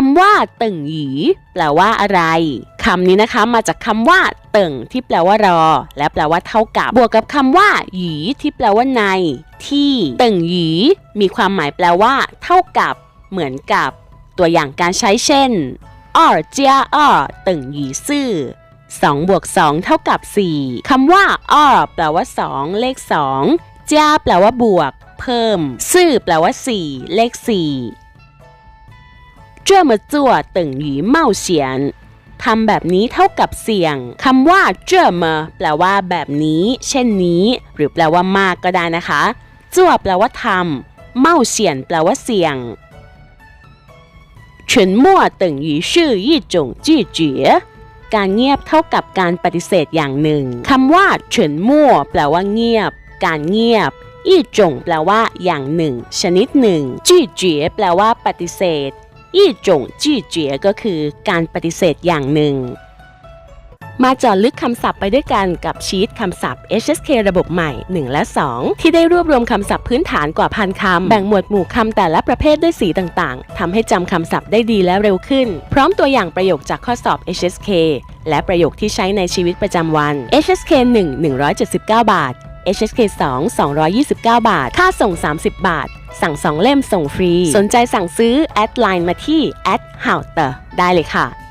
คำว่าเติ่งหยีแปลว่าอะไรคำนี้นะคะมาจากคำว่า เติ่งที่แปลว่ารอ และแปลว่าเท่ากับ บวกกับคำว่า หยีที่แปลว่าใน ที่เติ่งหยีมีความหมายแปลว่า เท่ากับ เหมือนกับ ตัวอย่างการใช้เช่นออเจียออเติ่งหยีซื่อ2บวก2เท่ากับ 4 คำว่าอ้อแปลว่า 2 เลข 2 จ้า แปลว่าบวก เพิ่ม ซื่อ แปลว่า 4 เลข 4这么做等于冒险ทำแบบนี้เท่ากับเสี่ยงคำว่าเจอมาแปลว่าแบบนี้ เช่นนี้ หรือแปลว่ามากก็ได้นะคะจั่วแปลว่าทำเมาเสียนแปลว่าเสี่ยง沉默等于是一种拒绝การเงียบเท่ากับการปฏิเสธอย่างหนึ่งคำว่าเฉินมั่วแปลว่าเงียบ การเงียบอีจงแปลว่าอย่างหนึ่ง ชนิดหนึ่งจี้เจี๋ยแปลว่าปฏิเสธ อีจงจี้เจ๋ก็คือการปฏิเสธอย่างหนึ่ง มาจาะลึกคำศัพท์ไปด้วยกันกับชีตคำศัพท์ HSK ระบบใหม่ 1 และ 2 ที่ได้รวบรวมคำศัพท์พื้นฐานกว่าพันคำ แบ่งหมวดหมู่คำแต่ละประเภทด้วยสีต่างๆทำให้จำคำศัพท์ได้ดีและเร็วขึ้น พร้อมตัวอย่างประโยคจากข้อสอบ HSK และประโยคที่ใช้ในชีวิตประจำวัน HSK 1 179 บาท HSK 2 229 บาท ค่าส่ง 30 บาท สั่ง2เล่มส่งฟรี สนใจสั่งซื้อ แอดไลน์มาที่ h o w t e r ได้เลยค่ะ